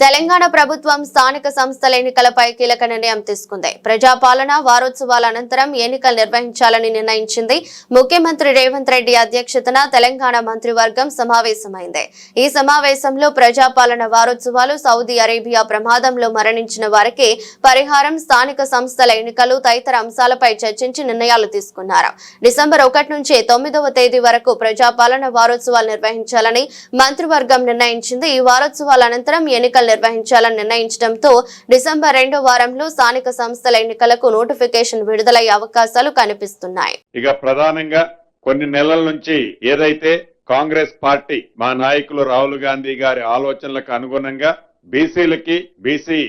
తెలంగాణ ప్రభుత్వం స్థానిక సంస్థల ఎన్నికలపై కీలక నిర్ణయం తీసుకుంది. ప్రజాపాలన వారోత్సవాల అనంతరం ఎన్నికలు నిర్వహించాలని నిర్ణయించింది ముఖ్యమంత్రి రేవంత్ రెడ్డి అధ్యక్షతన తెలంగాణ మంత్రివర్గం సమావేశమైంది. ఈ సమావేశంలో ప్రజాపాలన వారోత్సవాలు సౌదీ అరేబియా ప్రమాదంలో మరణించిన వారికి పరిహారం స్థానిక సంస్థల ఎన్నికలు తదితర అంశాలపై చర్చించి నిర్ణయాలు తీసుకున్నారు. డిసెంబర్ ఒకటి నుంచి తొమ్మిదవ తేదీ వరకు ప్రజాపాలన వారోత్సవాలు నిర్వహించాలని మంత్రివర్గం నిర్ణయించింది. ఈ వారోత్సవాల అనంతరం ఎన్నికలు నిర్వహించాలని నిర్ణయించడంతో డిసెంబర్ రెండో వారంలో స్థానిక సంస్థల ఎన్నికలకు నోటిఫికేషన్ విడుదలయ్యే అవకాశాలు కనిపిస్తున్నాయి. ఇక ప్రధానంగా కొన్ని నెలల నుంచి ఏదైతే కాంగ్రెస్ పార్టీ మా నాయకులు రాహుల్ గాంధీ గారి ఆలోచనలకు అనుగుణంగా బీసీలకి బీసీ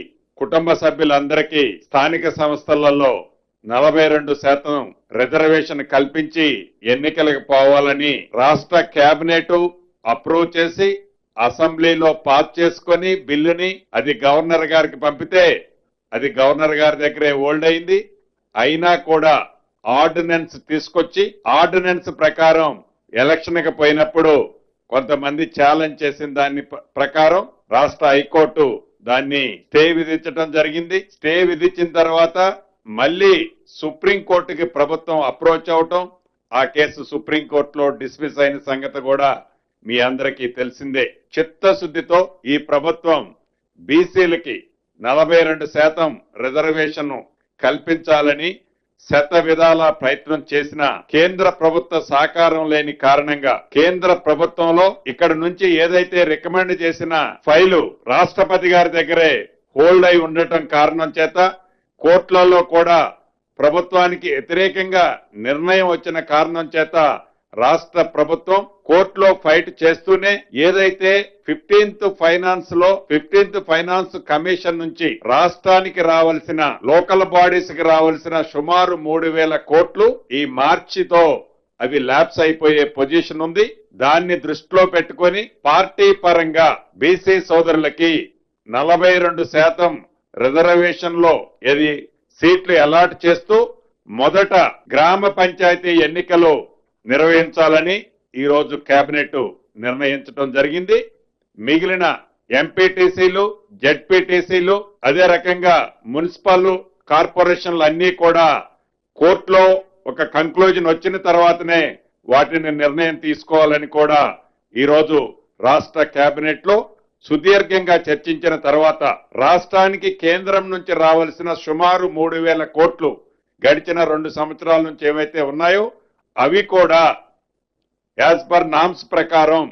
కుటుంబ సభ్యులందరికీ స్థానిక సంస్థలలో నలభై రెండు శాతం రిజర్వేషన్ కల్పించి ఎన్నికలకు పోవాలని రాష్ట్ర కేబినెట్ అప్రూవ్ చేసి అసెంబ్లీలో పాస్ చేసుకొని బిల్లుని అది గవర్నర్ గారికి పంపితే అది గవర్నర్ గారి దగ్గరే ఓల్డ్ అయింది. అయినా కూడా ఆర్డినెన్స్ తీసుకొచ్చి ఆర్డినెన్స్ ప్రకారం ఎలక్షన్కి పోయినప్పుడు కొంతమంది ఛాలెంజ్ చేసిన దాన్ని ప్రకారం రాష్ట్ర హైకోర్టు దాన్ని స్టే విధించడం జరిగింది. స్టే విధించిన తర్వాత మళ్ళీ సుప్రీం కోర్టుకి ప్రభుత్వం అప్రోచ్ అవటం ఆ కేసు సుప్రీంకోర్టులో డిస్మిస్ అయిన సంగతి కూడా మీ అందరికీ తెలిసిందే చిత్తశుద్ధితో ఈ ప్రభుత్వం బీసీలకి నలభై రెండు శాతం రిజర్వేషన్ కల్పించాలని శత విధాల ప్రయత్నం చేసిన కేంద్ర ప్రభుత్వ సహకారం లేని కారణంగా కేంద్ర ప్రభుత్వంలో ఇక్కడ నుంచి ఏదైతే రికమెండ్ చేసిన ఫైలు రాష్ట్రపతి గారి దగ్గరే హోల్డ్ అయి ఉండటం కారణం చేత కోర్టులలో కూడా ప్రభుత్వానికి వ్యతిరేకంగా నిర్ణయం వచ్చిన కారణం చేత రాష్ట్ర ప్రభుత్వం కోర్టులో ఫైట్ చేస్తూనే ఏదైతే ఫిఫ్టీన్త్ ఫైనాన్స్లో ఫిఫ్టీన్త్ ఫైనాన్స్ కమిషన్ నుంచి రాష్ట్రానికి రావాల్సిన లోకల్ బాడీస్కి రావాల్సిన సుమారు మూడు వేల కోట్లు ఈ మార్చితో అవి ల్యాప్స్ అయిపోయే పొజిషన్ ఉంది. దాన్ని దృష్టిలో పెట్టుకొని పార్టీ పరంగా బీసీ సోదరులకి నలభై రెండు శాతం రిజర్వేషన్లో ఇది సీట్లు అలాట్ చేస్తూ మొదట గ్రామ పంచాయతీ ఎన్నికలు నిర్వహించాలని ఈరోజు కేబినెట్ నిర్ణయించడం జరిగింది. మిగిలిన ఎంపీటీసీలు జడ్పీటీసీలు అదే రకంగా మున్సిపల్ కార్పొరేషన్లు అన్ని కూడా కోర్టులో ఒక కంక్లూజన్ వచ్చిన తర్వాతనే వాటిని నిర్ణయం తీసుకోవాలని కూడా ఈరోజు రాష్ట్ర కేబినెట్లో సుదీర్ఘంగా చర్చించిన తర్వాత రాష్ట్రానికి కేంద్రం నుంచి రావాల్సిన సుమారు మూడు వేల కోట్లు గడిచిన రెండు సంవత్సరాల నుంచి ఏవైతే ఉన్నాయో అవి కూడా యాజ్ పర్ నామ్స్ ప్రకారం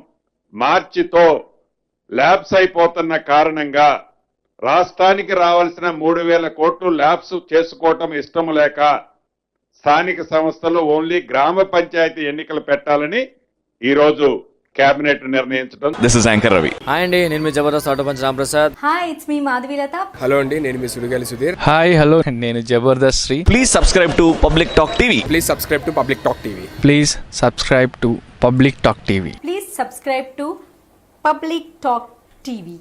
మార్చితో ల్యాబ్స్ అయిపోతున్న కారణంగా రాష్ట్రానికి రావాల్సిన మూడు వేల కోట్లు ల్యాబ్స్ చేసుకోవటం ఇష్టం లేక స్థానిక సంస్థలు ఓన్లీ గ్రామ పంచాయతీ ఎన్నికలు పెట్టాలని ఈరోజు కేబినెట్ నిర్ణయించడం. This is anchor Ravi hi అండి నేను మీ Jabardasth auto punch Ramprasad hi it's me Madhavilatha hello అండి నేను మీ సుడిగాలి సుధీర్. హాయ్ హలో నేను Jabardasth Sri. Please subscribe to public talk TV please subscribe to public talk TV please subscribe to public talk TV please subscribe to public talk TV